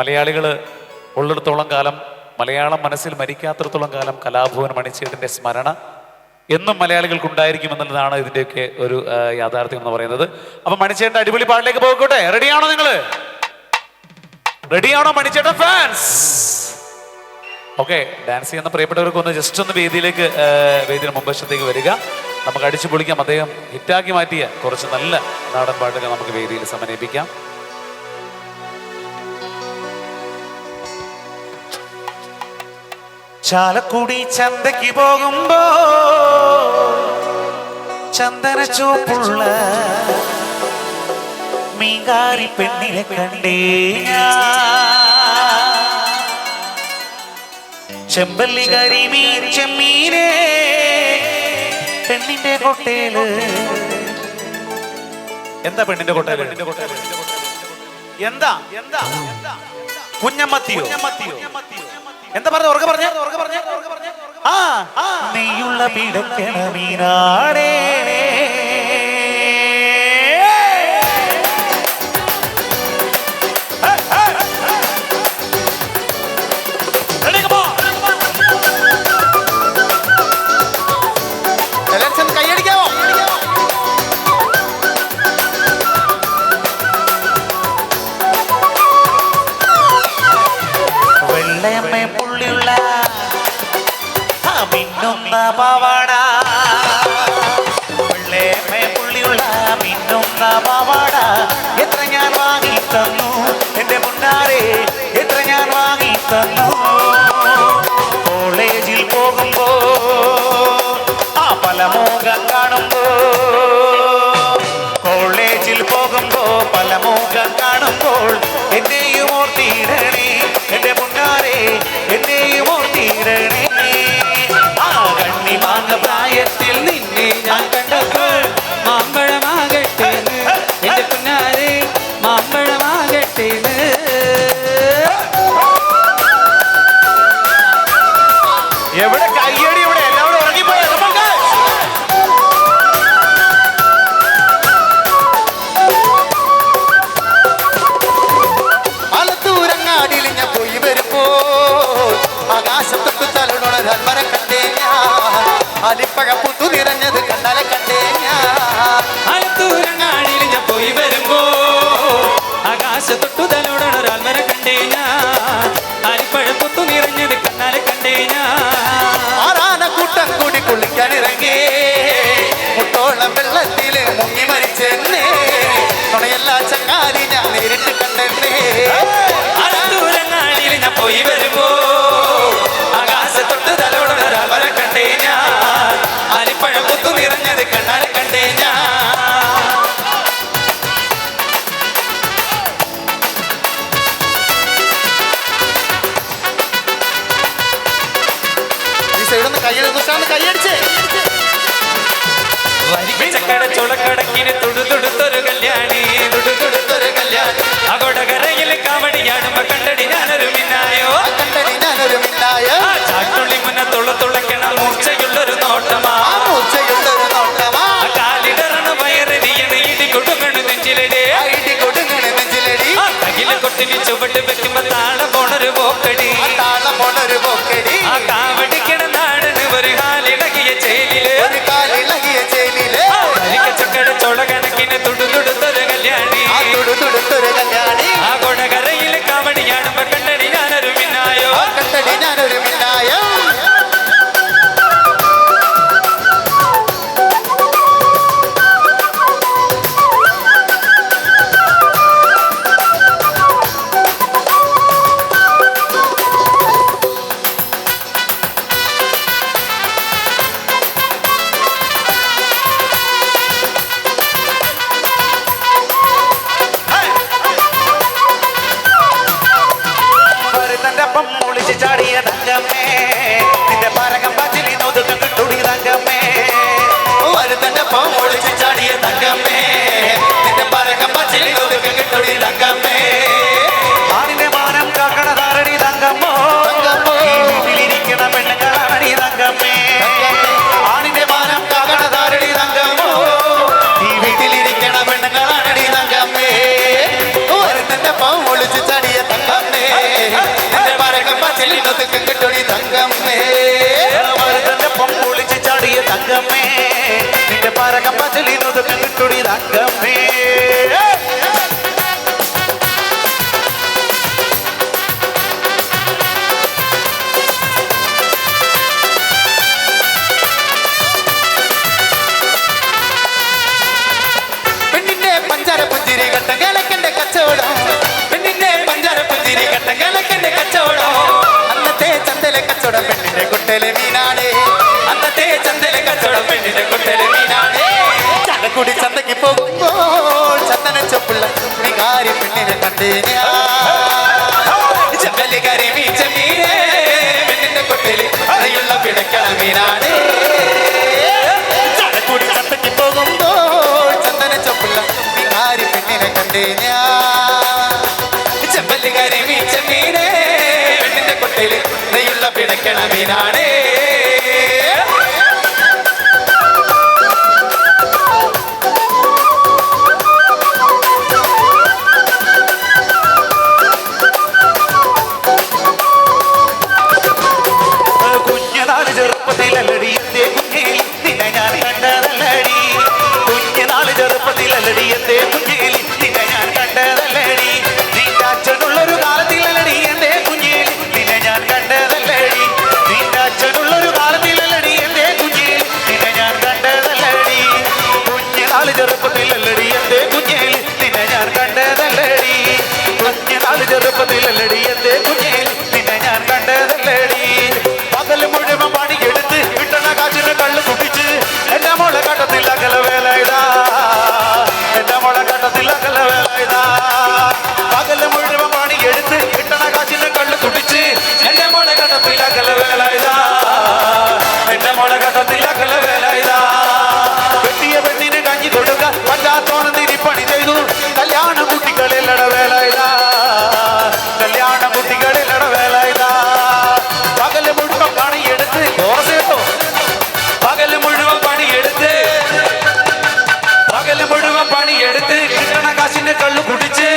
മലയാളികൾ ഉള്ളിടത്തോളം കാലം മലയാളം മനസ്സിൽ മരിക്കാത്തിടത്തോളം കാലം കലാഭവൻ മണിച്ചതിന്റെ സ്മരണ എന്നും മലയാളികൾക്ക് ഉണ്ടായിരിക്കും എന്നുള്ളതാണ് ഇതിന്റെയൊക്കെ ഒരു യാഥാർത്ഥ്യം എന്ന് പറയുന്നത്. അപ്പൊ മണിച്ചേട്ടൻ അടിപൊളി പാട്ടിലേക്ക് പോയിക്കോട്ടെ റെഡിയാണോ നിങ്ങൾ റെഡിയാണോ മണിച്ചേട്ട ഫാൻസ് ഓക്കെ ഡാൻസ് ചെയ്യുന്ന പ്രിയപ്പെട്ടവർക്ക് ഒന്ന് ജസ്റ്റ് ഒന്ന് വേദിയിലേക്ക് വേദിയുടെ മുമ്പശത്തേക്ക് വരിക. നമുക്ക് അടിച്ചു പൊളിക്കാം. അദ്ദേഹം ഹിറ്റാക്കി മാറ്റിയ കുറച്ച് നല്ല നാടൻ പാട്ടുകൾ നമുക്ക് വേദിയിൽ സമന്വയിപ്പിക്കാം. ചാലക്കുടി ചന്തയ്ക്ക് പോകുമ്പോ ചന്ദന ചുവപ്പുള്ള മീങ്കാരി പെണ്ണിനെ കണ്ടേ ചെമ്പല്ലി കരിമീൻ ചെമ്മീനെ പെണ്ണിന്റെ കൊട്ടേൽ. എന്താ പെണ്ണിന്റെ കൊട്ടേൽ? പെണ്ണിന്റെ കൊട്ടേൽ എന്താ? എന്താ കുഞ്ഞമ്മത്തിയോ? എന്താ പറഞ്ഞ? ഉറക്കെ പറഞ്ഞ. ഉറക്കെ പറഞ്ഞ ആ. നെയ്യുള്ള പിടക്കണ മീനാടേ കൂടി കുളിക്കാൻ ഇറങ്ങി മുട്ടോളം വെള്ളത്തില് മുങ്ങി മരിച്ചെന്നേ തുണയല്ല ചങ്ങാതി ഞാൻ നേരിട്ട് കണ്ടെന്നേ ആലത്തൂരങ്ങാടിയിൽ ഞാൻ പോയി വരുമ്പോ ചക്കട ചുളക്കടക്കിന് തുടുതുടുത്തൊരു കല്യാണി തുടുതുടുത്തൊരു കല്യാണി. അകോടകരയിൽ കാവടിയാടുമ്പോ കണ്ടടി ഞാനൊരു മിന്നായോ? കണ്ടടി ഞാനൊരു മിന്നായോ? ചാട്ടുള്ളി മുന്ന തുള തുളക്കണ മൂർച്ചയുള്ളൊരു നോട്ടമാ. മൂർച്ചയുള്ളൊരു നോട്ടമാ. കാലിടറണ വയറിയണ ഇടി കൊടുങ്ങണ നെഞ്ചിലടി. ഇടി കൊടുങ്ങണ നെഞ്ചിലടി. തകില കൊട്ടിന് ചുവട്ട് വെക്കുമ്പോ താള ഞാനൊരു துடிதாக்கமே ആര് പെണ്ണിനെ കണ്ടേനെ. ജമ്മൽ കരമീ ചെമ്മീനെ പെണ്ണിന്റെ കൊട്ടിൽ അറിയുള്ള പിടക്കള മീനാണ്. ചടക്കൂടി ചട്ടയ്ക്ക് പോകുമ്പോൾ ചന്ദന പെണ്ണിന്റെ കൊട്ടിൽ അറിയുള്ള പിടക്കള മീനാണ്. ചെറുപ്പത്തിലല്ലടിയത്തെ കുഞ്ഞേ നിന്നെ ഞാൻ കണ്ടതല്ലടി പകൽ മുഴുവൻ പണിയെടുത്ത് വിട്ടണ കാറ്റിന് കള്ളു കുടിച്ച് എന്റെ മോളെ കട്ടത്തിൽ അകല വേലയിടാ എന്റെ മോളെ കട്ടത്തിൽ അകല വേലയിടാ പകൽ മുഴുവൻ പണിയെടുത്ത് വിട്ടണ കാറ്റിന് കള്ളു കുടിച്ച് എന്റെ മോളെ കട്ടത്തിൽ അകല വേലയിടാ എന്റെ മോളെ பாணி எடுத்து கிட்டன காசின்னு கல்லு குடிச்சு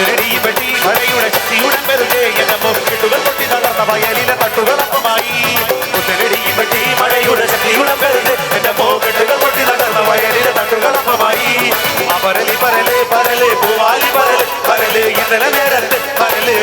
പെരടിയിപ്പെട്ടി മഴയുടെ ശക്തിയുടൻ വെറുതെ എന്നോ കെട്ടുകൾ പൊട്ടി തളർന്ന വയലിലെ തട്ടുകളപ്പമായി പെരടിയിപ്പെട്ടി മഴയുടെ ശക്തിയുടൻ വെറുതെ എന്നോ കെട്ടുകൾ പൊട്ടി തളർന്ന വയലിലെ തട്ടുകളപ്പമായി പരലി പരലേ പരലേ പൂവാലി പരലേ പരലേ ഇന്നലെ നേരത്തെ പരലേ